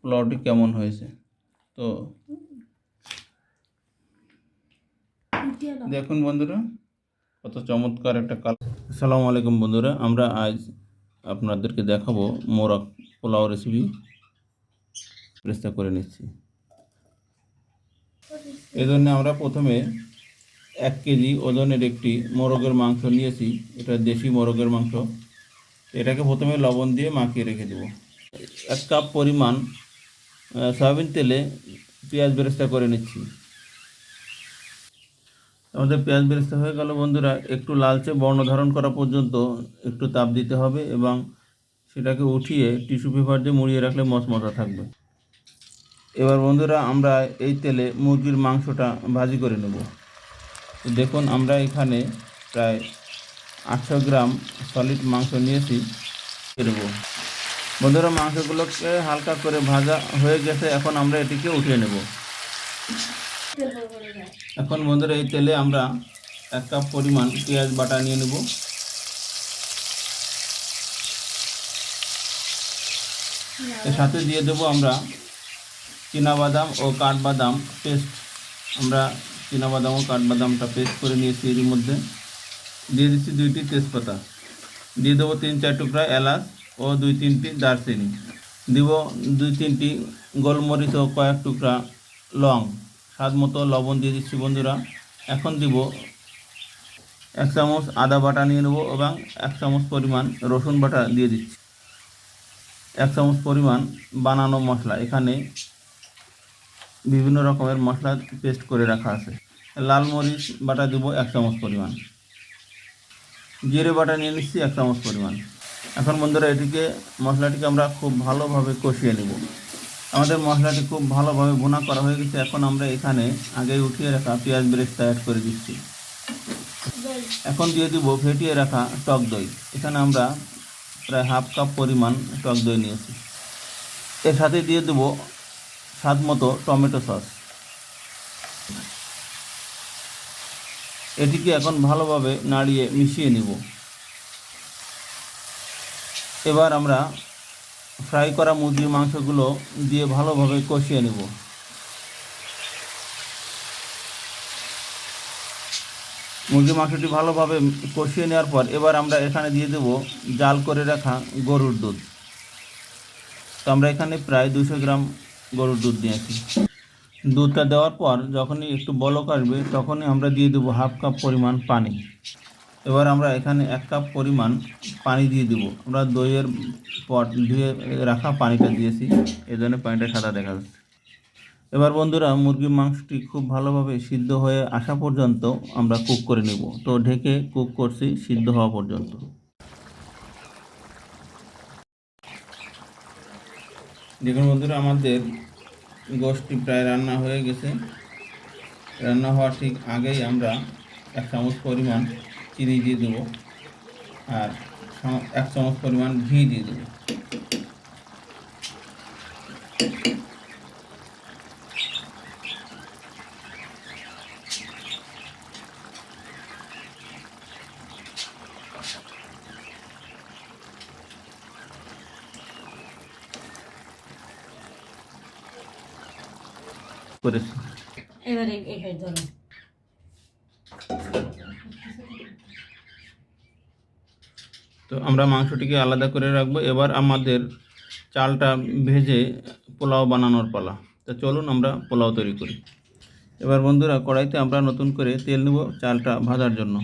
পোলাওটি কেমন হয়েছে? তো দেখুন বন্ধুরা, কত চমৎকার একটা কালার আসসালামু আলাইকুম বন্ধুরা, আমরা আজ আপনাদেরকে দেখাবো মোরগ পোলাও রেসিপি চেষ্টা করে নিচ্ছি। এই জন্য আমরা প্রথমে এক কেজি ওজনের একটি মোরগের মাংস নিয়েছি, এটা দেশি মোরগের মাংস। এটাকে প্রথমে লবণ দিয়ে মাখিয়ে রেখে দেবো। এক কাপ পরিমাণ সয়াবিন তেলে পেঁয়াজ বেরেস্তা করে নিচ্ছি। আমাদের পেঁয়াজ বেরেস্তা হয়ে গেল বন্ধুরা, একটু লালচে বর্ণ ধারণ করা পর্যন্ত একটু তাপ দিতে হবে এবং সেটাকে উঠিয়ে টিস্যু পেপার দিয়ে মুড়িয়ে রাখলে মচমচা থাকবে। এবার বন্ধুরা, আমরা এই তেলে মুরগির মাংসটা ভাজি করে নেব। দেখুন, আমরা এখানে প্রায় আটশো গ্রাম সলিড মাংস নিয়েছি। দেবো বন্ধুরা মাংসগুলোকে হালকা করে ভাজা হয়ে গেছে। এখন আমরা এটিকে উঠিয়ে নেব। এখন বন্ধুরা, এই তেলে আমরা এক কাপ পরিমাণ পেঁয়াজ বাটা নিয়ে নেব। এর সাথে দিয়ে দেবো আমরা বাদাম ও কাঠবাদাম পেস্ট। আমরা বাদাম ও কাঠবাদামটা পেস্ট করে নিয়েছি এর মধ্যে। দিয়ে দিচ্ছি দুইটি তেজপাতা। দিয়ে দেবো তিন চার টুকরা এলাচ। ও দুই তিনটি দারচিনি। দিব দুই তিনটি গোলমরিচ ও কয়েক টুকরা লং। স্বাদ মতো লবণ দিয়ে দিচ্ছি বন্ধুরা। এখন দিব এক চামচ আদা বাটা নিয়ে নেব এবং এক চামচ পরিমাণ রসুন বাটা দিয়ে দিচ্ছি। এক চামচ পরিমাণ বানানো মশলা। এখানে বিভিন্ন রকমের মশলা পেস্ট করে রাখা আছে। লাল মরিচ বাটা দেব এক চামচ পরিমাণ। জিরে বাটা নিয়ে নিচ্ছি এক চামচ পরিমাণ। এখন বন্ধুরা এটিকে মশলাটিকে আমরা খুব ভালোভাবে কষিয়ে নেব। আমাদের মশলাটি খুব ভালোভাবে বোনা করা হয়ে গেছে। এখন আমরা এখানে আগে উঠিয়ে রাখা পেঁয়াজ বেরেস্তা অ্যাড করে দিচ্ছি। এখন দিয়ে দিব ফেটিয়ে রাখা টক দই। এখানে আমরা প্রায় হাফ কাপ পরিমাণ টক দই নিয়েছি। এর সাথে দিয়ে দেবো স্বাদ মতো টমেটো সস। এটিকে এখন ভালোভাবে নাড়িয়ে মিশিয়ে নিব। এবার আমরা ফ্রাই করা মুরগির মাংসগুলো দিয়ে ভালোভাবে কষিয়ে নেব। মুরগির মাংসটি ভালোভাবে কষিয়ে নেওয়ার পর এবার আমরা এখানে দিয়ে দেব জাল করে রাখা গরুর দুধ। তো আমরা এখানে প্রায় দুশো গ্রাম গরুর দুধ দিয়েছি দুধটা দেওয়ার পর যখনই একটু বলক আসবে তখনই আমরা দিয়ে দেবো হাফ কাপ পরিমাণ পানি। এবার আমরা এখানে এক কাপ পরিমাণ পানি দিয়ে দিব। আমরা দইয়ের পট ধুয়ে রাখা পানিটা দিয়েছি। এই জন্য পানিটা সাদা দেখা যাচ্ছে। এবার বন্ধুরা, মুরগির মাংসটি খুব ভালোভাবে সিদ্ধ হয়ে আসা পর্যন্ত আমরা কুক করে নেব। তো ঢেকে কুক করছি সিদ্ধ হওয়া পর্যন্ত। দেখুন বন্ধুরা, আমাদের গোষ্ঠী প্রায় রান্না হয়ে গেছে। রান্না হওয়ার ঠিক আগেই আমরা এক চামচ পরিমাণ চিনি দিয়ে দেবো। আর সা- এক চামচ পরিমাণ ঘি দিয়ে দেবো। করেছি। এবারে এখানে ধরো। তো আমরা মাংসটিকে আলাদা করে রাখব। এবার আমাদের চালটা ভেজে পোলাও বানানোর পালা। তো চলুন আমরা পোলাও তৈরি করি। এবার বন্ধুরা, কড়াইতে আমরা নতুন করে তেল নেব চালটা ভাজার জন্য।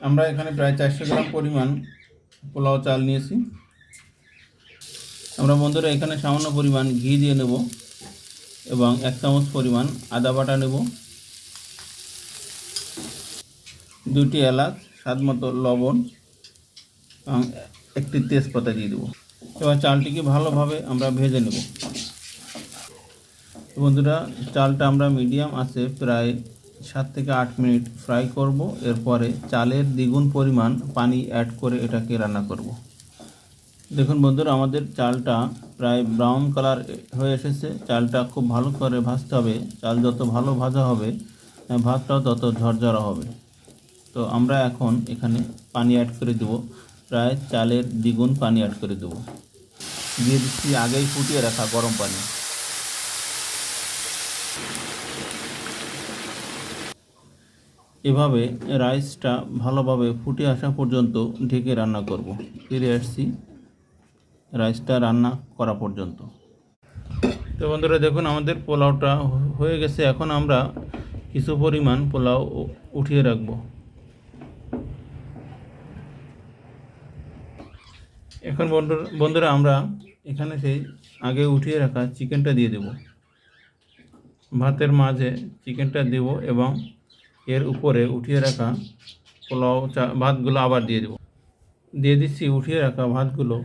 আমরা এখানে প্রায় চারশো গ্রাম পরিমাণ পোলাও চাল নিয়েছি। আমরা বন্ধুরা, এখানে সামান্য পরিমাণ ঘি দিয়ে নেব এবং এক চামচ পরিমাণ আদা বাটা নেব। দুটি এলাচ, স্বাদ মতো লবণ, এবং একটি তেজপাতা দিয়ে দেবো। এবার চালটিকে ভালোভাবে আমরা ভেজে নেব। বন্ধুরা, চালটা আমরা মিডিয়াম আছে প্রায় সাত থেকে আট মিনিট ফ্রাই করব। এরপরে চালের দ্বিগুণ পরিমাণ পানি অ্যাড করে এটাকে রান্না করব। দেখুন বন্ধুরা, আমাদের চালটা প্রায় ব্রাউন কালার হয়ে এসেছে। চালটা খুব ভালো করে ভাজতে হবে। চাল যত ভালো ভাজা হবে, ভাতটাও তত ঝরঝরা হবে। তো আমরা এখন এখানে পানি অ্যাড করে দেব। প্রায় চালের দ্বিগুণ পানি অ্যাড করে দেবো। দিয়ে দিচ্ছি আগেই ফুটিয়ে রাখা গরম পানি। এভাবে রাইসটা ভালোভাবে ফুটে আসা পর্যন্ত ঢেকে রান্না করব। ফিরে আসছি রাইসটা রান্না করা পর্যন্ত। তো বন্ধুরা, দেখুন, আমাদের পোলাওটা হয়ে গেছে। এখন আমরা কিছু পরিমাণ পোলাও উঠিয়ে রাখব। এখন বন্ধুরা আমরা এখানে সেই আগে উঠিয়ে রাখা চিকেনটা দিয়ে দেব। ভাতের মাঝে চিকেনটা দেব এবং এর উপরে উঠিয়ে রাখা পোলাও, চা, ভাতগুলো আবার দিয়ে দেব। দিয়ে দিচ্ছি উঠিয়ে রাখা ভাতগুলো।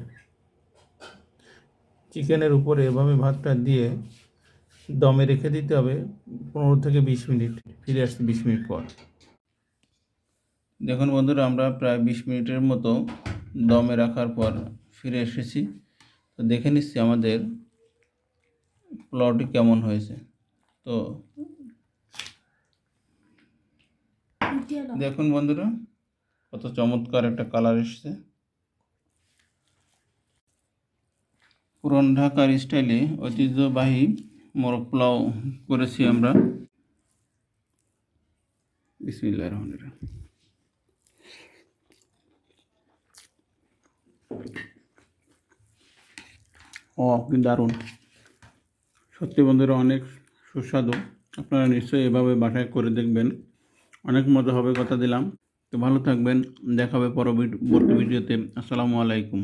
চিকেনের উপরে এভাবে ভাতটা দিয়ে দমে রেখে দিতে হবে পনেরো থেকে বিশ মিনিট। ফিরে আসছি বিশ মিনিট পর। দেখুন বন্ধুরা, আমরা প্রায় বিশ মিনিটের মতো দমে রাখার পর ফিরে এসেছি। তো দেখে নিচ্ছি আমাদের পোলাওটি কেমন হয়েছে। তো দেখুন বন্ধুরা, কত চমৎকার একটা কালার এসেছে। পুরন ঢাকার স্টাইলে ঐতিহ্যবাহী মোরগ পোলাও করেছি আমরা। বিসমিল্লাহ রহমান ও কি দারুণ। সত্যি বন্ধুরা, অনেক সুস্বাদু। আপনারা নিশ্চয়ই এভাবে বাসায় করে দেখবেন। অনেক মজা হবে কথা দিলাম। তো ভালো থাকবেন। দেখাবে পরবর্তী ভিডিওতে। আসসালামু আলাইকুম।